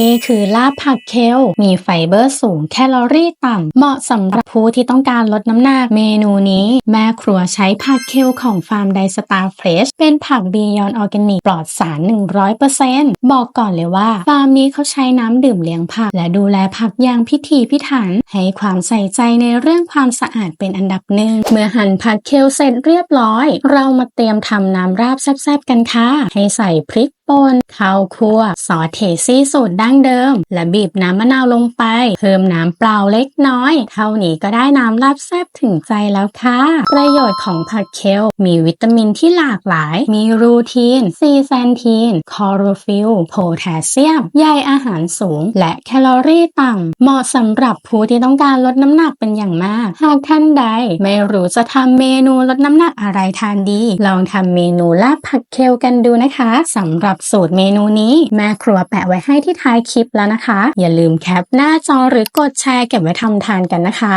นี่คือลาบผักเคล มีไฟเบอร์สูงแคลอรี่ต่ำ เหมาะสำหรับผู้ที่ต้องการลดน้ำหนักเมนูนี้ แม่ครัวใช้ผักเคลของฟาร์มไดสตาร์เฟรชเป็นผักบียอนออร์แกนิกปลอดสาร 100%บอกก่อนเลยว่า ฟาร์มนี้เขาใช้น้ำดื่มเลี้ยงผัก และดูแลผักอย่างพิถีพิถัน ให้ความใส่ใจในเรื่องความสะอาดเป็นอันดับหนึ่ง เมื่อหั่นผักเคลเสร็จเรียบร้อย เรามาเตรียมทำน้ำราบแซ่บๆกันค่ะ ให้ใส่พริก ป่นข้าวคั่วซอสเทซี่สูตรดั้งเดิม และบีบน้ำมะนาวลงไป เพิ่มน้ำเปล่าเล็กน้อย เท่านี้ก็ได้น้ำลาบแซ่บถึงใจแล้วค่ะ ประโยชน์ของผักเคลมีวิตามินที่หลากหลาย มีรูทีน ซีแซนทีน คอโรฟิลโพแทสเซียมใยอาหารสูง และแคลอรี่ต่ำ เหมาะสำหรับผู้ที่ต้องการลดน้ำหนักเป็นอย่างมาก หากท่านใด ไม่รู้จะทำเมนูลดน้ำหนักอะไรทานดี ลองทำเมนูลาบผักเคลกันดูนะคะสำหรับสูตรเมนูนี้ แม่ครัวแปะไว้ให้ที่ท้ายคลิปแล้วนะคะ อย่าลืมแคปหน้าจอหรือกดแชร์เก็บไว้ทำทานกันนะคะ